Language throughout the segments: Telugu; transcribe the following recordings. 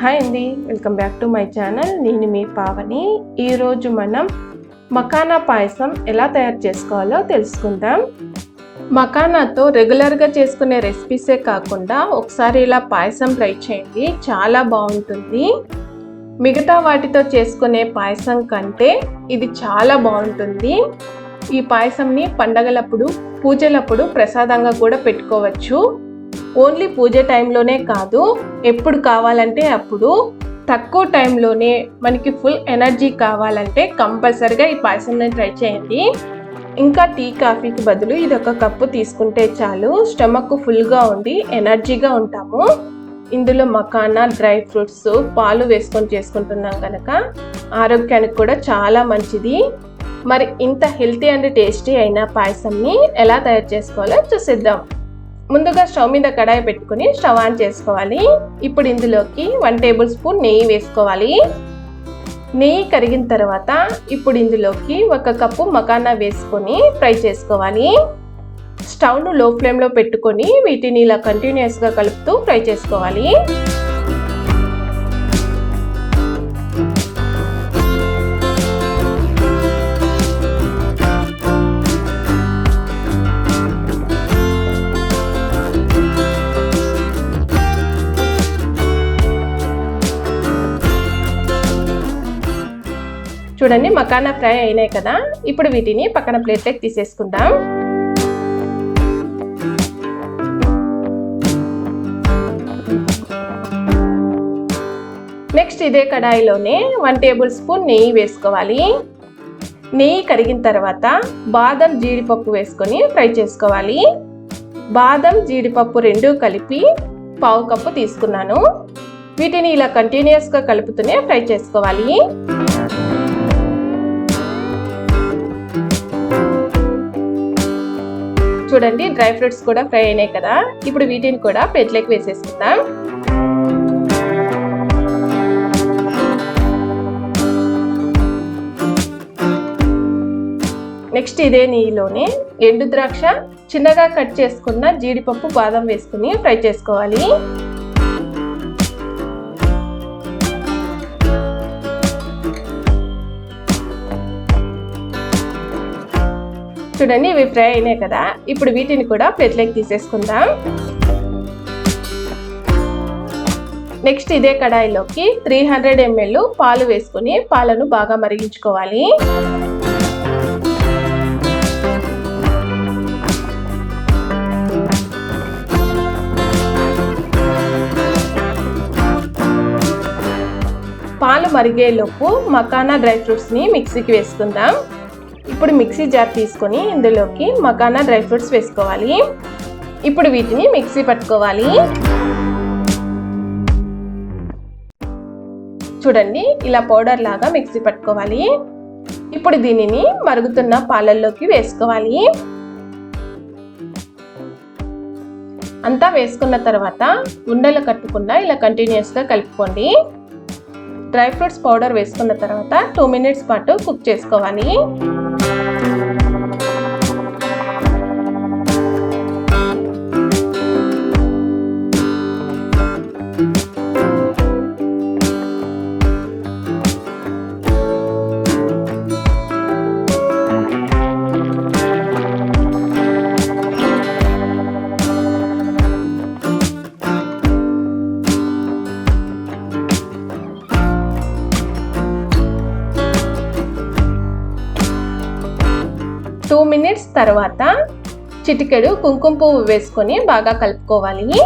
హాయ్ అండి welcome back to my channel నేను మీ పావని. ఈరోజు మనం మకానా పాయసం ఎలా తయారు చేసుకోవాలో తెలుసుకుందాం. మకానాతో రెగ్యులర్గా చేసుకునే రెసిపీసే కాకుండా ఒకసారి ఇలా పాయసం ట్రై చేయండి. చాలా బాగుంటుంది. మిగతా వాటితో చేసుకునే పాయసం కంటే ఇది చాలా బాగుంటుంది. ఈ పాయసంని పండగలప్పుడు పూజలప్పుడు ప్రసాదంగా కూడా పెట్టుకోవచ్చు. ఓన్లీ పూజ టైంలోనే కాదు ఎప్పుడు కావాలంటే అప్పుడు తక్కువ టైంలోనే మనకి ఫుల్ ఎనర్జీ కావాలంటే కంపల్సరిగా ఈ పాయసంని ట్రై చేయండి. ఇంకా టీ కాఫీకి బదులు ఇది ఒక కప్పు తీసుకుంటే చాలు. స్టమక్ ఫుల్గా ఉండి ఎనర్జీగా ఉంటాము. ఇందులో మకానా డ్రై ఫ్రూట్స్ పాలు వేసుకొని చేసుకుంటున్నాం కనుక ఆరోగ్యానికి కూడా చాలా మంచిది. మరి ఇంత హెల్తీ అండ్ టేస్టీ అయిన పాయసంని ఎలా తయారు చేసుకోవాలో చూసేద్దాం. ముందుగా స్టవ్ మీద కడాయి పెట్టుకుని స్టవ్ ఆన్ చేసుకోవాలి. ఇప్పుడు ఇందులోకి వన్ టేబుల్ స్పూన్ నెయ్యి వేసుకోవాలి. నెయ్యి కరిగిన తర్వాత ఇప్పుడు ఇందులోకి ఒక కప్పు మకానా వేసుకొని ఫ్రై చేసుకోవాలి. స్టవ్ను లో ఫ్లేమ్లో పెట్టుకొని వీటిని ఇలా కంటిన్యూస్గా కలుపుతూ ఫ్రై చేసుకోవాలి. చూడండి మకానా ఫ్రై అయినాయి కదా. ఇప్పుడు వీటిని పక్కన ప్లేట్లోకి తీసేసుకుందాం. నెక్స్ట్ ఇదే కడాయిలోనే వన్ టేబుల్ స్పూన్ నెయ్యి వేసుకోవాలి. నెయ్యి కరిగిన తర్వాత బాదం జీడిపప్పు వేసుకొని ఫ్రై చేసుకోవాలి. బాదం జీడిపప్పు రెండు కలిపి పావు కప్పు తీసుకున్నాను. వీటిని ఇలా కంటిన్యూస్గా కలుపుతూనే ఫ్రై చేసుకోవాలి. చూడండి డ్రై ఫ్రూట్స్ కూడా ఫ్రై అయినాయి కదా. ఇప్పుడు వీటిని కూడా ప్లేట్లోకి వేసేసుకుందాం. నెక్స్ట్ ఇదే నెయ్యిలోనే ఎండు ద్రాక్ష చిన్నగా కట్ చేసుకున్న జీడిపప్పు బాదం వేసుకుని ఫ్రై చేసుకోవాలి. చూడండి ఇవి ఫ్రై అయినాయి కదా. ఇప్పుడు వీటిని కూడా ప్లేట్లోకి తీసేసుకుందాం. నెక్స్ట్ ఇదే కడాయిలోకి త్రీ హండ్రెడ్ ఎంఎల్ పాలు వేసుకుని పాలను బాగా మరిగించుకోవాలి. పాలు మరిగేలోపు మకానా డ్రై ఫ్రూట్స్ని మిక్సీకి వేసుకుందాం. ఇప్పుడు మిక్సీ జార్ తీసుకొని ఇందులోకి మకానా డ్రై ఫ్రూట్స్ వేసుకోవాలి. ఇప్పుడు వీటిని మిక్సీ పట్టుకోవాలి. చూడండి ఇలా పౌడర్ లాగా మిక్సీ పట్టుకోవాలి. ఇప్పుడు దీనిని మరుగుతున్న పాలల్లోకి వేసుకోవాలి. అంతా వేసుకున్న తర్వాత ఉండలు కట్టుకున్న ఇలా కంటిన్యూస్గా కలుపుకోండి. డ్రై ఫ్రూట్స్ పౌడర్ వేసుకున్న తర్వాత టూ మినిట్స్ పాటు కుక్ చేసుకోవాలి. టూ మినిట్స్ తర్వాత చిటికెడు కుంకుమ పువ్వు వేసుకొని బాగా కలుపుకోవాలి.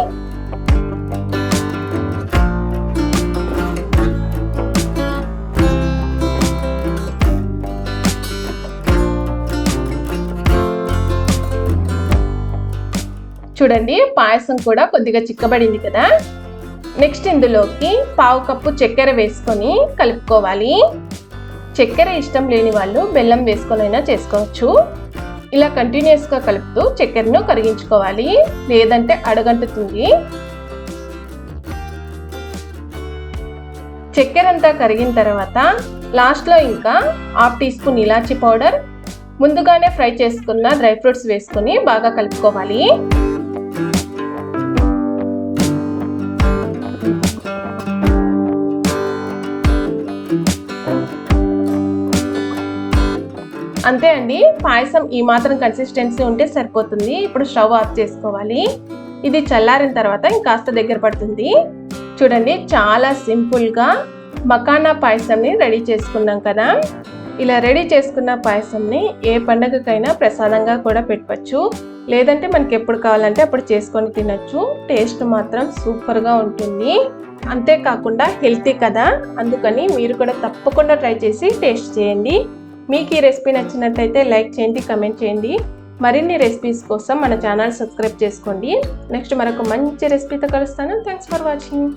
చూడండి పాయసం కూడా కొద్దిగా చిక్కబడింది కదా. నెక్స్ట్ ఇందులోకి పావు కప్పు చక్కెర వేసుకొని కలుపుకోవాలి. చక్కెర ఇష్టం లేని వాళ్ళు బెల్లం వేసుకొనైనా చేసుకోవచ్చు. ఇలా కంటిన్యూస్గా కలుపుతూ చక్కెరను కరిగించుకోవాలి. లేదంటే అడగంటుతుంది. చక్కెర అంతా కరిగిన తర్వాత లాస్ట్లో ఇంకా half teaspoon elaichi powder ముందుగానే ఫ్రై చేసుకున్న డ్రై ఫ్రూట్స్ వేసుకొని బాగా కలుపుకోవాలి. అంతే అండి. పాయసం ఈ మాత్రం కన్సిస్టెన్సీ ఉంటే సరిపోతుంది. ఇప్పుడు స్టవ్ ఆఫ్ చేసుకోవాలి. ఇది చల్లారిన తర్వాత ఇంకాస్త దగ్గర పడుతుంది. చూడండి చాలా సింపుల్గా మకానా పాయసంని రెడీ చేసుకున్నాం కదా. ఇలా రెడీ చేసుకున్న పాయసంని ఏ పండగకైనా ప్రసాదంగా కూడా పెట్టవచ్చు. లేదంటే మనకి ఎప్పుడు కావాలంటే అప్పుడు చేసుకొని తినచ్చు. టేస్ట్ మాత్రం సూపర్గా ఉంటుంది. అంతేకాకుండా హెల్తీ కదా. అందుకని మీరు కూడా తప్పకుండా ట్రై చేసి టేస్ట్ చేయండి. మీకు ఈ రెసిపీ నచ్చినట్లయితే లైక్ చేయండి కమెంట్ చేయండి. మరిన్ని రెసిపీస్ కోసం మన ఛానల్ సబ్స్క్రైబ్ చేసుకోండి. నెక్స్ట్ మరొక మంచి రెసిపీతో కలుస్తాను. Thanks for watching